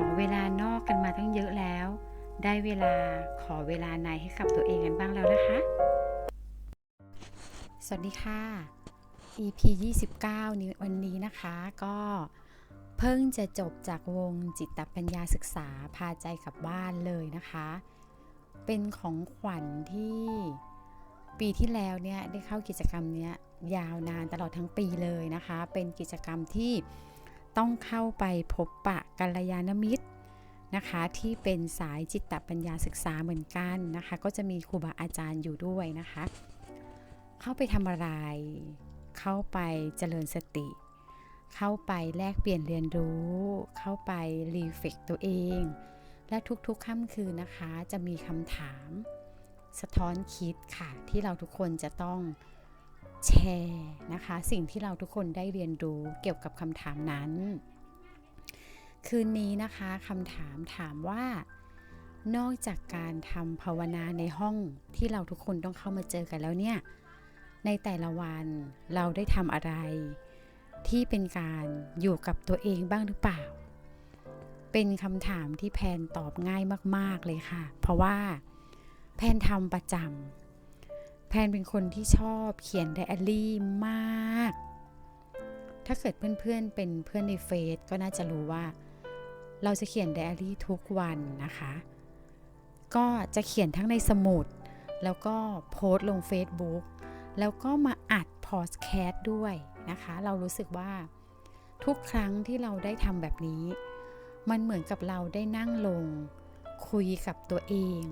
อเวลานอกกันมาตั้งเยอะแล้ว ได้เวลาขอเวลาในให้กับตัวเองกันบ้างแล้วนะคะ สวัสดีค่ะ EP 29นี้วันนี้นะคะก็เพิ่งจะจบจากวงจิตปัญญาศึกษาพาใจกลับบ้านเลยนะคะ เป็นของขวัญที่ปีที่แล้วเนี่ยได้เข้ากิจกรรมเนี้ยยาวนานตลอดทั้งปีเลยนะคะ เป็นกิจกรรมที่ ต้องเข้าไปพบปะกัลยาณมิตรนะคะที่เป็นสายจิตปัญญาศึกษาเหมือนกันนะคะ ก็จะมีครูบาอาจารย์อยู่ด้วยนะคะ เข้าไปทำอะไร เข้าไปเจริญสติ เข้าไปแลกเปลี่ยนเรียนรู้ เข้าไปรีเฟกตัวเอง และทุกๆค่ำคืนนะคะ จะมีคำถาม สะท้อนคิดค่ะ ที่เราทุกคนจะต้อง แชร์นะคะ สิ่งที่เราทุกคนได้เรียนรู้เกี่ยวกับคำถามนั้น คืนนี้นะคะคำถามถามว่า นอกจากการทำภาวนาในห้องที่เราทุกคนต้องเข้ามาเจอกันแล้วเนี่ย ในแต่ละวันเราได้ทำอะไร ที่เป็นการอยู่กับตัวเองบ้างหรือเปล่า เป็นคำถามที่แพนตอบง่ายมาก ๆเลยค่ะ เพราะว่าแพนทำประจำ พนเป็นคนที่ชอบเขียนไดอารี่มาก ถ้าเกิดเพื่อนๆเป็นเพื่อนในเฟซก็น่าจะรู้ว่า เราจะเขียนไดอารี่ทุกวันนะคะ ก็จะเขียนทั้งในสมุด แล้วก็โพสต์ลง Facebook แล้วก็มาอัดพอดแคสต์ด้วยนะคะ เรารู้สึกว่าทุกครั้งที่เราได้ทำแบบนี้ มันเหมือนกับเราได้นั่งลง คุยกับตัวเอง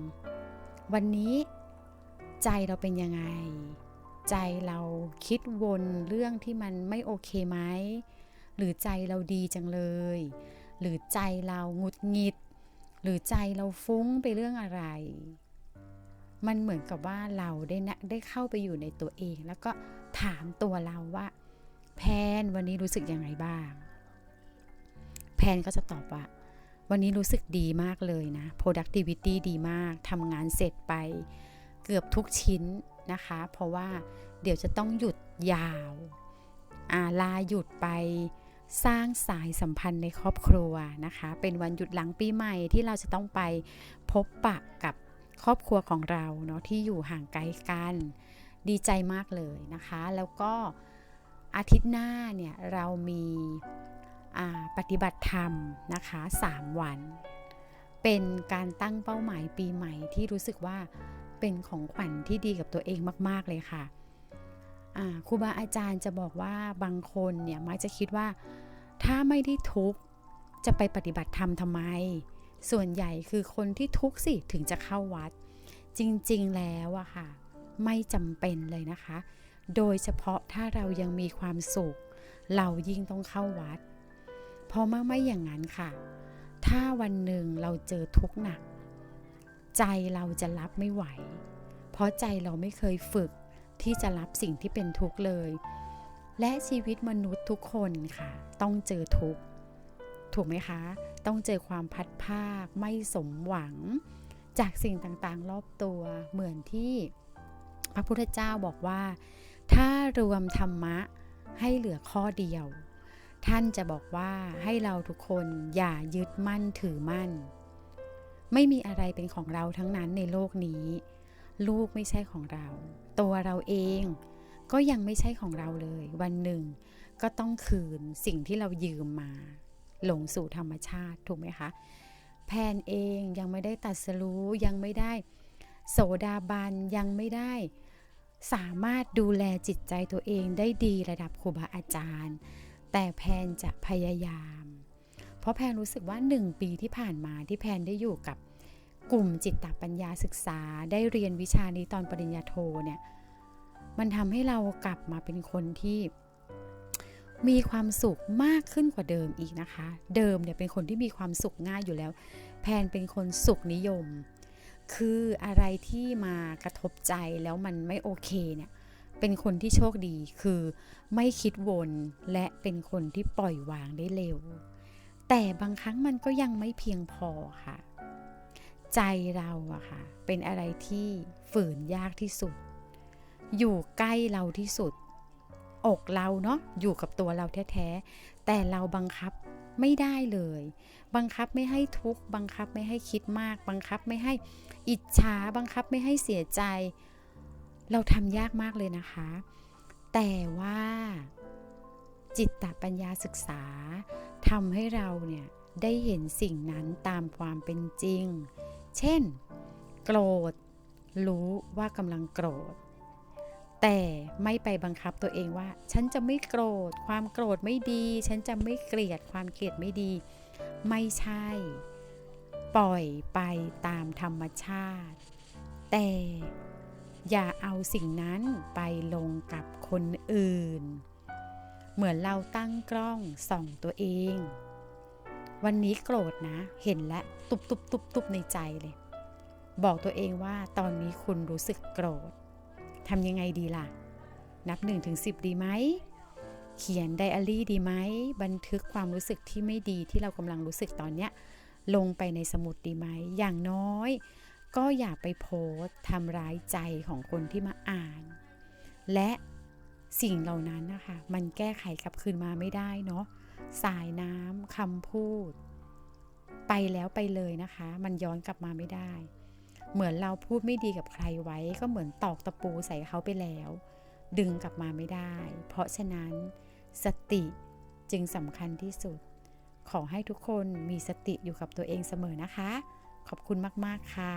วันนี้ ใจเราเป็นยังไง ใจเราคิดวนเรื่องที่มันไม่โอเคไหม หรือใจเราดีจังเลย หรือใจเราหงุดหงิด หรือใจเราฟุ้งไปเรื่องอะไร มันเหมือนกับว่าเราได้นะได้เข้าไปอยู่ในตัวเอง แล้วก็ถามตัวเราว่า แพนวันนี้รู้สึกยังไงบ้าง แพนก็จะตอบว่าวันนี้รู้สึกดีมากเลยนะ productivity ดีมาก ทำงานเสร็จไป เกือบทุกชิ้นนะคะ เพราะว่าเดี๋ยวจะต้องหยุดยาวอาลาหยุดไปสร้างสายสัมพันธ์ในครอบครัวนะคะ เป็นวันหยุดหลังปีใหม่ที่เราจะต้องไปพบปะกับครอบครัวของเราเนาะที่อยู่ห่างไกลกัน ดีใจมากเลยนะคะ แล้วก็อาทิตย์หน้าเนี่ยเรามีปฏิบัติธรรมนะคะ 3 วัน เป็นการตั้งเป้าหมายปีใหม่ที่รู้สึกว่า เป็นของขวัญที่ดีกับตัวเองมาก ๆ เลยค่ะครูบาอาจารย์จะบอกว่าบางคนเนี่ยมักจะคิดว่า ถ้าไม่ได้ทุกข์จะไปปฏิบัติธรรมทำไม ส่วนใหญ่คือคนที่ทุกข์สิถึงจะเข้าวัด จริง ๆ แล้วอะค่ะ ไม่จำเป็นเลยนะคะ โดยเฉพาะถ้าเรายังมีความสุข เรายิ่งต้องเข้าวัด เพราะมื่อไม่อย่างนั้นค่ะ ถ้าวันหนึ่งเราเจอทุกข์หนัก ใจเราจะรับไม่ไหว เพราะใจเราไม่เคยฝึกที่จะรับสิ่งที่เป็นทุกข์เลย และชีวิตมนุษย์ทุกคนค่ะ ต้องเจอทุกข์ถูกไหมคะ ต้องเจอความพัดภาคไม่สมหวัง จากสิ่งต่างๆ รอบตัวเหมือนที่พระพุทธเจ้าบอกว่า ถ้ารวมธรรมะให้เหลือข้อเดียว ท่านจะบอกว่าให้เราทุกคนอย่ายึดมั่นถือมั่น ไม่มีอะไรเป็นของเราทั้งนั้นในโลกนี้ ลูกไม่ใช่ของเรา ตัวเราเองก็ยังไม่ใช่ของเราเลย วันหนึ่งก็ต้องคืนสิ่งที่เรายืมมา หลงสู่ธรรมชาติถูกไหมคะ แพนเองยังไม่ได้ตัดสรู้ยังไม่ได้ โสดาบันยังไม่ได้ สามารถดูแลจิตใจตัวเองได้ดีระดับครูบาอาจารย์ แต่แพนจะพยายาม เพราะแพนรู้สึกว่าหนึ่งปีที่ผ่านมาที่แพนได้อยู่กับ กลุ่มจิตตปัญญาศึกษาได้เรียนวิชานี้ตอนปริญญาโทเนี่ยมันทำให้เรากลับมาเป็นคนที่มีความสุขมากขึ้นกว่าเดิมอีกนะคะ เดิมเนี่ยเป็นคนที่มีความสุขง่ายอยู่แล้ว แพนเป็นคนสุขนิยม คืออะไรที่มากระทบใจแล้วมันไม่โอเคเนี่ย เป็นคนที่โชคดี คือไม่คิดวนและเป็นคนที่ปล่อยวางได้เร็ว แต่บางครั้งมันก็ยังไม่เพียงพอค่ะ ใจเราอะค่ะเป็นอะไรที่ฝืนยากที่สุด อยู่ใกล้เราที่สุด อกเราเนาะอยู่กับตัวเราแท้ๆแต่เราบังคับไม่ได้เลย บังคับไม่ให้ทุกข์บังคับไม่ให้คิดมาก บังคับไม่ให้อิจฉาบังคับไม่ให้เสียใจ เราทำยากมากเลยนะคะ แต่ว่าจิตตปัญญาศึกษาทำให้เราเนี่ยได้เห็นสิ่งนั้นตามความเป็นจริง เช่น โกรธ รู้ว่ากำลังโกรธ แต่ไม่ไปบังคับตัวเองว่า ฉันจะไม่โกรธ ความโกรธไม่ดี ฉันจะไม่เกลียด ความเกลียดไม่ดี ไม่ใช่ ปล่อยไปตามธรรมชาติ แต่อย่าเอาสิ่งนั้นไปลงกับคนอื่น เหมือนเราตั้งกล้องส่องตัวเอง วันนี้โกรธนะ เห็นและตุบตุบตุบตุบในใจเลย บอกตัวเองว่าตอนนี้คุณรู้สึกโกรธทำยังไงดีล่ะ นับ1ถึง10ดีไหม เขียนไดอารี่ดีไหม บันทึกความรู้สึกที่ไม่ดีที่เรากำลังรู้สึกตอนเนี้ย ลงไปในสมุดดีไหม อย่างน้อย ก็อย่าไปโพสทำร้ายใจของคนที่มาอ่าน และสิ่งเหล่านั้นนะคะ มันแก้ไขกลับคืนมาไม่ได้เนาะสายน้ำคำพูด ไปแล้วไปเลยนะคะ มันย้อนกลับมาไม่ได้ เหมือนเราพูดไม่ดีกับใครไว้ ก็เหมือนตอกตะปูใส่เขาไปแล้ว ดึงกลับมาไม่ได้ เพราะฉะนั้น สติจึงสำคัญที่สุด ขอให้ทุกคนมีสติอยู่กับตัวเองเสมอนะคะ ขอบคุณมาก ๆ ค่ะ